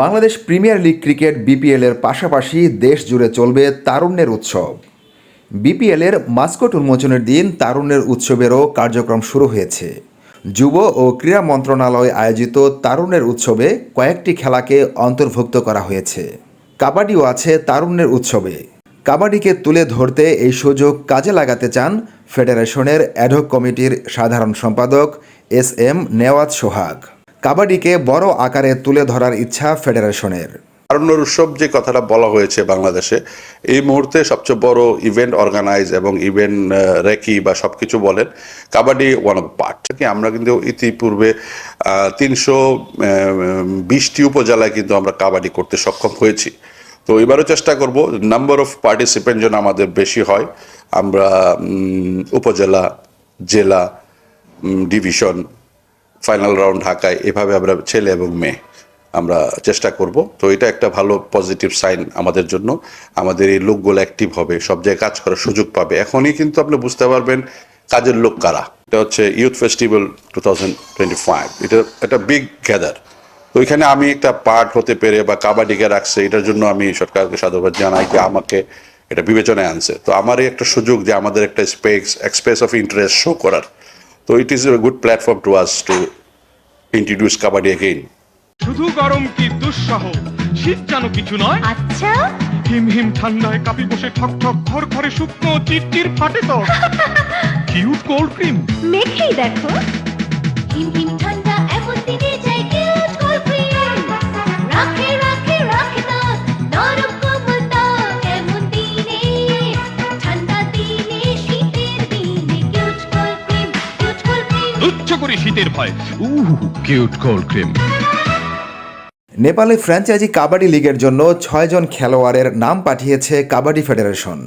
Bangladesh premier league cricket BPL এর পাশাপাশি দেশ জুড়ে চলবে তারুণ্যের উৎসব। বিপিএল এর মাস্কট উন্মোচনের দিন তারুণ্যের উৎসবেরও কার্যক্রম শুরু হয়েছে। যুব ও ক্রীড়া মন্ত্রণালয় আয়োজিত তারুণ্যের উৎসবে কয়েকটি খেলাকে অন্তর্ভুক্ত করা হয়েছে। কাবাডিও আছে তারুণ্যের উৎসবে। কাবাডিকে তুলে ধরতে এই সুযোগ কাজে লাগাতে চান ফেডারেশনের অ্যাডহক কমিটির সাধারণ সম্পাদক এস এম নেওয়াজ সোহাগ। কাবাডিকে বড় আকারে তুলে ধরার ইচ্ছা ফেডারেশনের। তারুণ্যর উৎসব যে কথাটা বলা হয়েছে বাংলাদেশে, এই মুহূর্তে সবচেয়ে বড় ইভেন্ট অর্গানাইজ এবং ইভেন্ট রেকি বা সব কিছু বলেন, কাবাডি ওয়ান অফ পার্ট আমরা কিন্তু ইতিপূর্বে তিনশো বিশটি উপজেলায় কিন্তু আমরা কাবাডি করতে সক্ষম হয়েছি। তো এবারও চেষ্টা করব নাম্বার অফ পার্টিসিপেন্ট যেন আমাদের বেশি হয়। আমরা উপজেলা, জেলা ডিভিশন ফাইনাল রাউন্ড ঢাকায় এভাবে আমরা ছেলে এবং মেয়ে আমরা চেষ্টা করব। তো এটা একটা ভালো পজিটিভ সাইন আমাদের জন্য। আমাদের এই লোকগুলো অ্যাক্টিভ হবে, সব জায়গায় কাজ করার সুযোগ পাবে। এখনই কিন্তু আপনি বুঝতে পারবেন কাজের লোক কারা। এটা হচ্ছে youth festival two thousand twenty five এটা একটা বিগ গ্যাদার তো ওইখানে আমি একটা পার্ট হতে পেরে বা কাবাডিকে রাখছে, এটার জন্য আমি সরকারকে সাধুবাদ জানাই যে আমাকে এটা বিবেচনায় আনছে। তো আমারই একটা সুযোগ যে আমাদের একটা space express of interest show করার। তো it is a good platform to us to introduce kabaddi again শুধু গরম কি দুঃসহ? শীত যেন কিছু নয়। আচ্ছা। হিম হিম ঠান্ডায় কাপি বসে ঠক ঠক ঘর ঘরে শুকনো চিরচির ফাটে তো। Cute cold cream. মেখেই দেখো। হিম হিম ঠান্ডা এমন দিনে কিউট কোল্ড ক্রিম। রাখে তুচ্ছ করে শীতের ভয়। কিউট কোল্ড ক্রিম নেপালে ফ্র্যাঞ্চাইজি কাবাডি লিগের জন্য ছয়জন খেলোয়াড়ের নাম পাঠিয়েছে কাবাডি ফেডারেশন।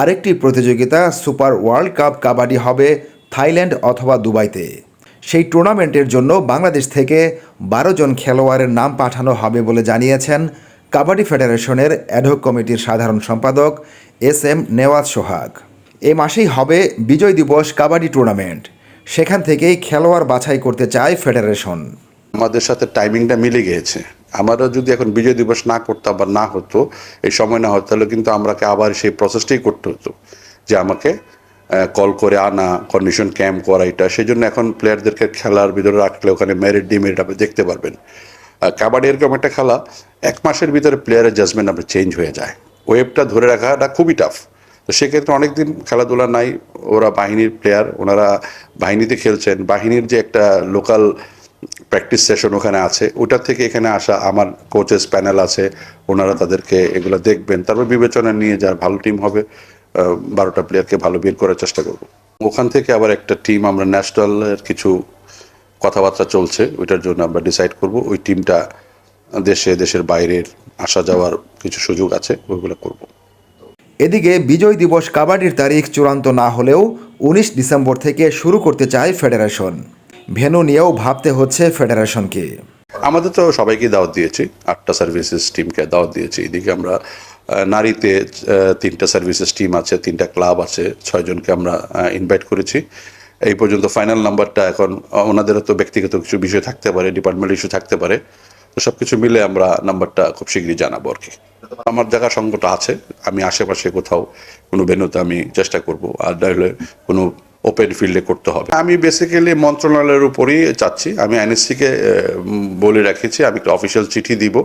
আরেকটি প্রতিযোগিতা সুপার ওয়ার্ল্ড কাপ কাবাডি হবে থাইল্যান্ড অথবা দুবাইতে। সেই টুর্নামেন্টের জন্য বাংলাদেশ থেকে বারো জন খেলোয়াড়ের নাম পাঠানো হবে বলে জানিয়েছেন কাবাডি ফেডারেশনের অ্যাডহক কমিটির সাধারণ সম্পাদক এস এম নেওয়াজ সোহাগ। এ মাসেই হবে বিজয় দিবস কাবাডি টুর্নামেন্ট। সেখান থেকেই খেলোয়াড় বাছাই করতে চায় ফেডারেশন। আমাদের সাথে টাইমিংটা মিলে গিয়েছে। আমরা যদি এখন বিজয় দিবস না করতাম বা না হতো, এই সময় না হতো, তাহলে কিন্তু আমরাকে আবার সেই প্রসেসটাই করতে হতো যে আমাকে কল করে আনা কন্ডিশন ক্যাম্প করা, এটা। সেই জন্য এখন প্লেয়ারদেরকে খেলার ভিতরে রাখলে ওখানে মেরিট ডিমেরিট আপনি দেখতে পারবেন। কাবাডি এরকম একটা খেলা, এক মাসের ভিতরে প্লেয়ারের জাজমেন্ট আপনার চেঞ্জ হয়ে যায়। ওয়েবটা ধরে রাখাটা খুবই টাফ তো সেক্ষেত্রে অনেকদিন খেলাধুলা নাই, ওরা বাহিনীর প্লেয়ার ওনারা বাহিনীতে খেলছেন। বাহিনীর যে একটা লোকাল প্র্যাকটিস সেশন ওখানে আছে, ওটা থেকে এখানে আসা আমার কোচেস প্যানেল আছে, ওনারা তাদেরকে এগুলো দেখবেন। তারপর বিবেচনা নিয়ে যার ভালো টিম হবে বারোটা প্লেয়ারকে ভালো বের করার চেষ্টা করব। ওখান থেকে আবার একটা টিম আমরা ন্যাশনালের কিছু কথাবার্তা চলছে, ওইটার জন্য আমরা ডিসাইড করব। ওই টিমটা দেশে, দেশের বাইরের আসা যাওয়ার কিছু সুযোগ আছে, ওইগুলো করব। এদিকে বিজয় দিবস কাবাডির তারিখ চূড়ান্ত না হলেও উনিশ ডিসেম্বর থেকে শুরু করতে চায় ফেডারেশন। ভেনু নিয়েও ভাবতে হচ্ছে ফেডারেশনকে। আমাদের তো সবাইকে দাওয়াত দিয়েছি, আটটা সার্ভিসেস টিমকে দাওয়াত দিয়েছি। এদিকে আমরা নারীতে তিনটা সার্ভিসেস টিম আছে, তিনটা ক্লাব আছে, ছয়জনকে আমরা ইনভাইট করেছি। এই পর্যন্ত ফাইনাল নাম্বারটা এখন ওনাদেরও তো ব্যক্তিগত কিছু বিষয় থাকতে পারে ডিপার্টমেন্ট ইস্যু থাকতে পারে। তো সব কিছু মিলে আমরা নাম্বারটা খুব শীঘ্রই জানাব আর কি। আমার জায়গা সঙ্গটা আছে, আমি আশেপাশে কোথাও কোনো ভেন্যুতে আমি চেষ্টা করব, আর নাহলে কোনো ওপেন ফিল্ডে করতে হবে। আমি বেসিক্যালি মন্ত্রণালয়ের উপরই চাচ্ছি, আমি এনএসসিকে বলে রেখেছি, আমি একটা অফিসিয়াল চিঠি দিব,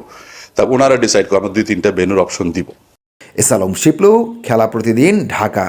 তা ওনারা ডিসাইড করব দুই তিনটা ভেন্যুর অপশন দিব। এসালম শিপলু, খেলা প্রতিদিন ঢাকা।